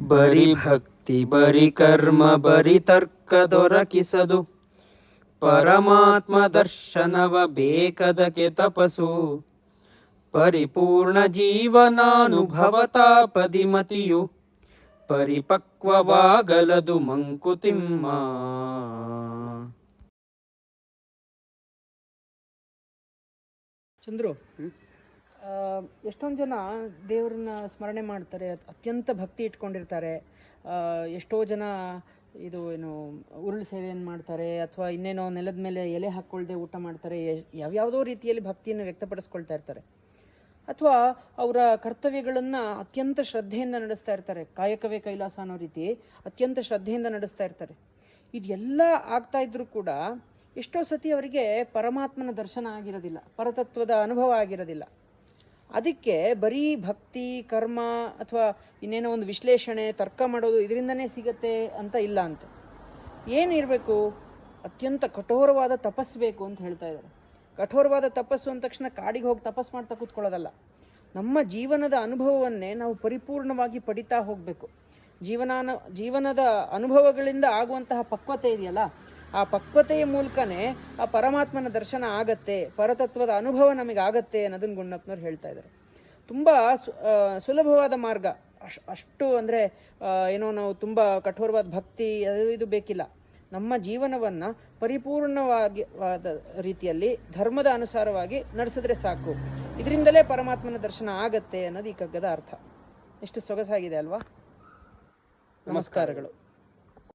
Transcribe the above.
ಬರಿ ಭಕ್ತಿ ಬರಿ ಕರ್ಮ ಬರಿ ತರ್ಕ ದೊರಕಿಸದು. ಪರಮಾತ್ಮ ದರ್ಶನವ ಬೇಕದಕ್ಕೆ ತಪಸು. ಪರಿಪೂರ್ಣ ಜೀವನಾನುಭವ ತಾಪದಿಮತಿಯು ಪರಿಪಕ್ವವಾಗಲದು ಮಂಕುತಿಮ್ಮ. ಚಂದ್ರು ಎಷ್ಟೊಂದು ಜನ ದೇವ್ರನ್ನ ಸ್ಮರಣೆ ಮಾಡ್ತಾರೆ, ಅತ್ಯಂತ ಭಕ್ತಿ ಇಟ್ಕೊಂಡಿರ್ತಾರೆ. ಎಷ್ಟೋ ಜನ ಇದು ಏನು ಉರುಳು ಸೇವೆಯನ್ನು ಮಾಡ್ತಾರೆ, ಅಥವಾ ಇನ್ನೇನೋ ನೆಲದ ಮೇಲೆ ಎಲೆ ಹಾಕ್ಕೊಳ್ಳದೆ ಊಟ ಮಾಡ್ತಾರೆ ಯಾವ್ಯಾವುದೋ ರೀತಿಯಲ್ಲಿ ಭಕ್ತಿಯನ್ನು ವ್ಯಕ್ತಪಡಿಸ್ಕೊಳ್ತಾ ಇರ್ತಾರೆ. ಅಥವಾ ಅವರ ಕರ್ತವ್ಯಗಳನ್ನು ಅತ್ಯಂತ ಶ್ರದ್ಧೆಯಿಂದ ನಡೆಸ್ತಾ ಇರ್ತಾರೆ. ಕಾಯಕವೇ ಕೈಲಾಸ ಅನ್ನೋ ರೀತಿ ಅತ್ಯಂತ ಶ್ರದ್ಧೆಯಿಂದ ನಡೆಸ್ತಾ ಇರ್ತಾರೆ. ಇದೆಲ್ಲ ಆಗ್ತಾ ಇದ್ರೂ ಕೂಡ ಎಷ್ಟೋ ಸತಿ ಅವರಿಗೆ ಪರಮಾತ್ಮನ ದರ್ಶನ ಆಗಿರೋದಿಲ್ಲ, ಪರತತ್ವದ ಅನುಭವ ಆಗಿರೋದಿಲ್ಲ. ಅದಕ್ಕೆ ಬರೀ ಭಕ್ತಿ, ಕರ್ಮ ಅಥವಾ ಇನ್ನೇನೋ ಒಂದು ವಿಶ್ಲೇಷಣೆ, ತರ್ಕ ಮಾಡೋದು ಇದರಿಂದನೇ ಸಿಗತ್ತೆ ಅಂತ ಇಲ್ಲ ಅಂತ. ಏನಿರಬೇಕು ಅತ್ಯಂತ ಕಠೋರವಾದ ತಪಸ್ಸು ಬೇಕು ಅಂತ ಹೇಳ್ತಾ ಇದ್ದಾರೆ. ಕಠೋರವಾದ ತಪಸ್ಸು ಅಂದ ತಕ್ಷಣ ಕಾಡಿಗೆ ಹೋಗಿ ತಪಸ್ಸು ಮಾಡ್ತಾ ಕೂತ್ಕೊಳ್ಳೋದಲ್ಲ. ನಮ್ಮ ಜೀವನದ ಅನುಭವವನ್ನೇ ನಾವು ಪರಿಪೂರ್ಣವಾಗಿ ಪಡಿತಾ ಹೋಗಬೇಕು. ಜೀವನಾನ, ಜೀವನದ ಅನುಭವಗಳಿಂದ ಆಗುವಂತಹ ಪಕ್ವತೆ ಇದೆಯಲ್ಲ ಆ ಪಕ್ವತೆಯ ಮೂಲಕನೇ ಆ ಪರಮಾತ್ಮನ ದರ್ಶನ ಆಗತ್ತೆ, ಪರತತ್ವದ ಅನುಭವ ನಮಗೆ ಆಗತ್ತೆ ಅನ್ನೋದನ್ನ ಗುಂಡಪ್ಪನವ್ರು ಹೇಳ್ತಾ ಇದ್ದಾರೆ. ತುಂಬ ಸುಲಭವಾದ ಮಾರ್ಗ. ಅಶ್, ಅಷ್ಟು ಅಂದರೆ ಏನೋ ನಾವು ತುಂಬ ಕಠೋರವಾದ ಭಕ್ತಿ ಅದು ಇದು ಬೇಕಿಲ್ಲ. ನಮ್ಮ ಜೀವನವನ್ನು ಪರಿಪೂರ್ಣವಾಗಿ ವಾದ ರೀತಿಯಲ್ಲಿ ಧರ್ಮದ ಅನುಸಾರವಾಗಿ ನಡೆಸಿದ್ರೆ ಸಾಕು. ಇದರಿಂದಲೇ ಪರಮಾತ್ಮನ ದರ್ಶನ ಆಗತ್ತೆ ಅನ್ನೋದು ಈ ಕಗ್ಗದ ಅರ್ಥ. ಎಷ್ಟು ಸೊಗಸಾಗಿದೆ ಅಲ್ವಾ? ನಮಸ್ಕಾರಗಳು.